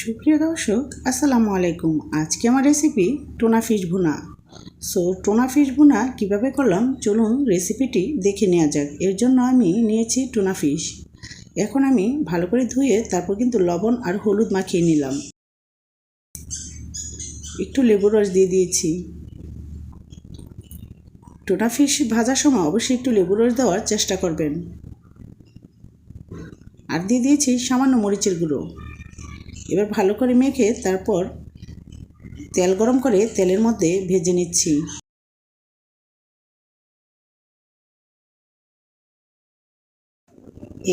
সুপ্রিয় দর্শক, আসসালামু আলাইকুম। আজকে আমার recipe tuna fish bhuna. So tuna fish bhuna কীভাবে করলাম? চলুন রেসিপিটি দেখে নেওয়া যাক। এর জন্য আমি নিয়েছি টোনা ফিশ এখন আমি ভালো করে ধুয়ে তারপর কিন্তু লবণ আর হলুদ মাখিয়ে নিলাম। একটু লেবু রস দিয়ে দিয়েছি। টোনা ফিশ ভাজার সময় অবশ্যই একটু লেবু রস দেওয়ার চেষ্টা করবেন। আর দিয়ে দিয়েছি সামান্য মরিচের গুঁড়ো। এবার ভালো করে মেখে তারপর তেল গরম করে তেলের মধ্যে ভেজে নিচ্ছি।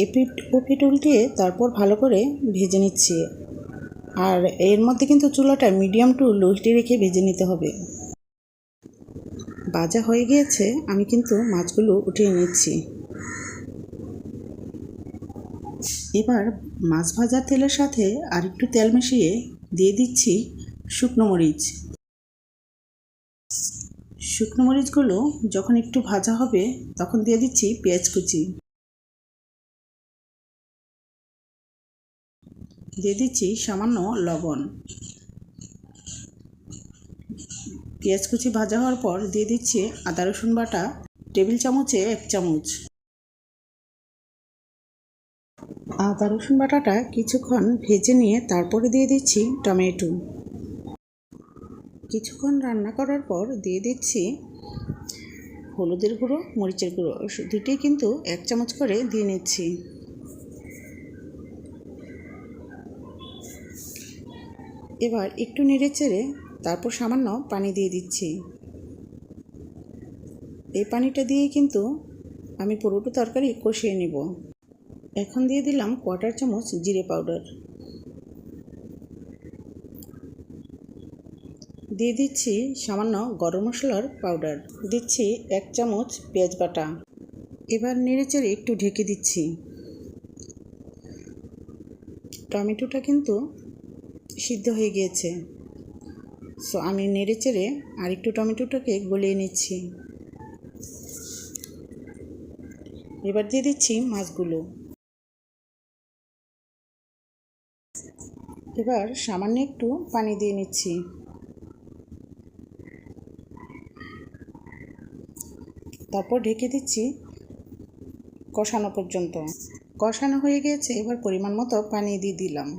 এপিট ওপিট উল্টে তারপর ভালো করে ভেজে নিচ্ছি। আর এর মধ্যে কিন্তু চুলাটা মিডিয়াম টু লো হিটে রেখে ভেজে নিতে হবে। ভাজা হয়ে গিয়েছে, আমি কিন্তু মাছগুলো উঠিয়ে নিচ্ছি। এবার মাছ ভাজার তেলের সাথে আর একটু তেল মিশিয়ে দিয়ে দিচ্ছি শুকনো মরিচ। শুকনো মরিচগুলো যখন একটু ভাজা হবে, তখন দিয়ে দিচ্ছি পেঁয়াজ কুচি। দিয়ে দিচ্ছি সামান্য লবণ। পেঁয়াজ কুচি ভাজা হওয়ার পর দিয়ে দিচ্ছি আদা রসুন বাটা, টেবিল চামচে এক চামচ। আদা, রসুন বাটাটা কিছুক্ষণ ভেজে নিয়ে তারপরে দিয়ে দিচ্ছি টমেটো। কিছুক্ষণ রান্না করার পর দিয়ে দিচ্ছি হলুদের গুঁড়ো, মরিচের গুঁড়ো। দুটোই কিন্তু এক চামচ করে দিয়ে নিচ্ছি। এবার একটু নেড়ে চেড়ে তারপর সামান্য পানি দিয়ে দিচ্ছি। এই পানিটা দিয়েই কিন্তু আমি পুরোটো তরকারি কষিয়ে নিব। এখন দিয়ে দিলাম কোয়ার্টার চামচ জিরে পাউডার দিয়ে দিচ্ছি সামান্য গরম মশলার পাউডার দিচ্ছি এক চামচ পেঁয়াজ বাটা। এবার নেড়েচেড়ে একটু ঢেকে দিচ্ছি। টমেটোটা কিন্তু সিদ্ধ হয়ে গিয়েছে। সো আমি নেড়েচেড়ে আর একটু টমেটোটাকে গলিয়ে নিচ্ছি। এবার দিয়ে দিচ্ছি মাছগুলো। এবার সামান্য একটু পানি দিয়ে নিচ্ছি। তারপর ঢেকে দিচ্ছি কষানো পর্যন্ত। কষানো হয়ে গিয়েছে এবার পরিমাণ মতো পানি দিয়ে দিলাম।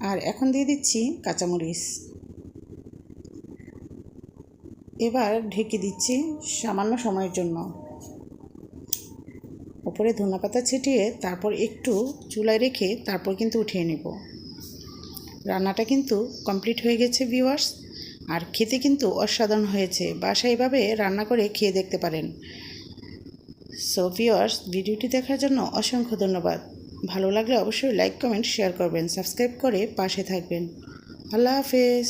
আর এখন দিয়ে দিচ্ছি কাঁচামরিচ। এবার ঢেকে দিচ্ছি সামান্য সময়ের জন্য। ওপরে ধনেপাতা ছিটিয়ে তারপর একটু চুলায় রেখে তারপর কিন্তু উঠিয়ে নেব। রান্নাটা কিন্তু কমপ্লিট হয়ে গেছে ভিউয়ার্স আর খেতে কিন্তু অসাধারণ হয়েছে। বাসা এভাবে রান্না করে খেয়ে দেখতে পারেন। সো ভিউয়ার্স ভিডিওটি দেখার জন্য অসংখ্য ধন্যবাদ। ভালো লাগলে অবশ্যই লাইক কমেন্ট শেয়ার করবেন। সাবস্ক্রাইব করে পাশে থাকবেন। আল্লাহ হাফেজ।